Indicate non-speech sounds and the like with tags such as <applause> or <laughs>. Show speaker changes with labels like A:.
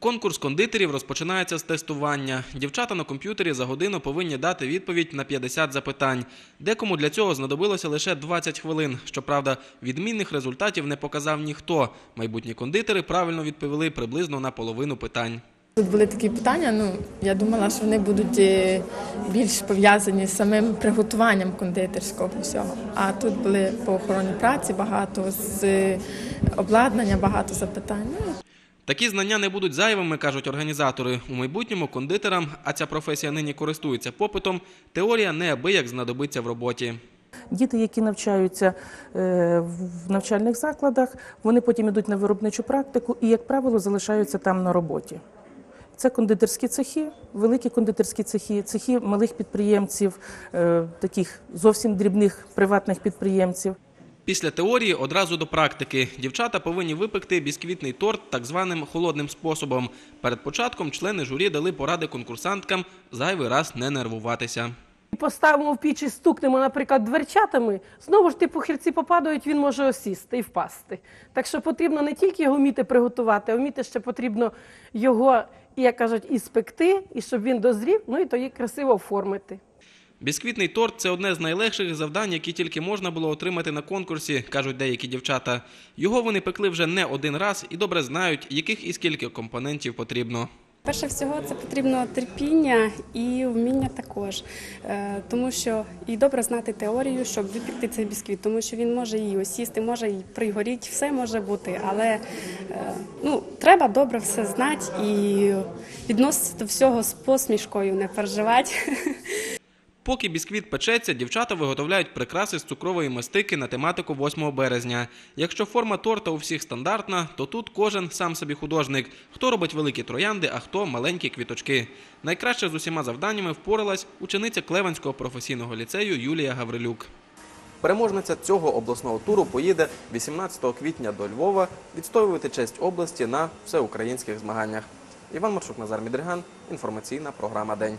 A: Конкурс кондитерів розпочинається з тестування. Дівчата на комп'ютері за годину повинні дати відповідь на 50 запитань. Декому для цього знадобилося лише 20 хвилин. Щоправда, відмінних результатів не показав ніхто. Майбутні кондитери правильно відповіли приблизно на половину питань.
B: Тут були такі питання. Ну я думала, що вони будуть е, більш пов'язані з самим приготуванням кондитерського всього. А тут були по охороні праці багато з е, обладнання, багато запитань.
A: Такі знання не будуть зайвими, кажуть організатори. У майбутньому кондитерам, а ця професія нині користується попитом, теорія неабияк знадобиться в роботі.
C: Діти, які навчаються е, в навчальних закладах, вони потім йдуть на виробничу практику і, як правило, залишаються там на роботі. Це кондитерські цехи, великі кондитерські цехи, цехи малих підприємців, е, таких зовсім дрібних приватних підприємців.
A: Після теорії одразу до практики. Дівчата повинні випекти бісквітний торт так званим холодним способом. Перед початком члени журі дали поради конкурсанткам зайвий раз не нервуватися.
D: Поставимо в піч і стукнемо, наприклад, дверчатами, знову ж ті похирці попадають, він може осісти і впасти. Так що потрібно не тільки його вміти приготувати, а вміти ще потрібно його, як кажуть, і спекти, і щоб він дозрів, ну і тоді красиво оформити.
A: Бісквітний торт це одне з найлегших завдань, які тільки можна було отримати на конкурсі, кажуть деякі дівчата. Його вони пекли вже не один раз і добре знають, яких і скільки компонентів потрібно.
E: Перше всього це потрібно терпіння і вміння також, Е, тому що і добре знати теорію, щоб випікти цей бісквіт, тому що він може і осісти, може і пригоріти, все може бути, але е, ну, треба добре все знати і відноситися до всього з посмішкою, не переживати. <laughs>
A: Поки бісквіт печеться, дівчата виготовляють прикраси з цукрової мастики на тематику 8 березня. Якщо форма торта у всіх стандартна, то тут кожен сам собі художник. Хто робить великі троянди, а хто маленькі квіточки. Найкраще з усіма завданнями впоралась учениця Клевенського професійного ліцею Юлія Гаврилюк. Переможниця цього обласного туру поїде 18 квітня до Львова відстоювати честь області на всеукраїнських змаганнях. Іван Маршук, Назар Мідриган. Інформаційна програма День.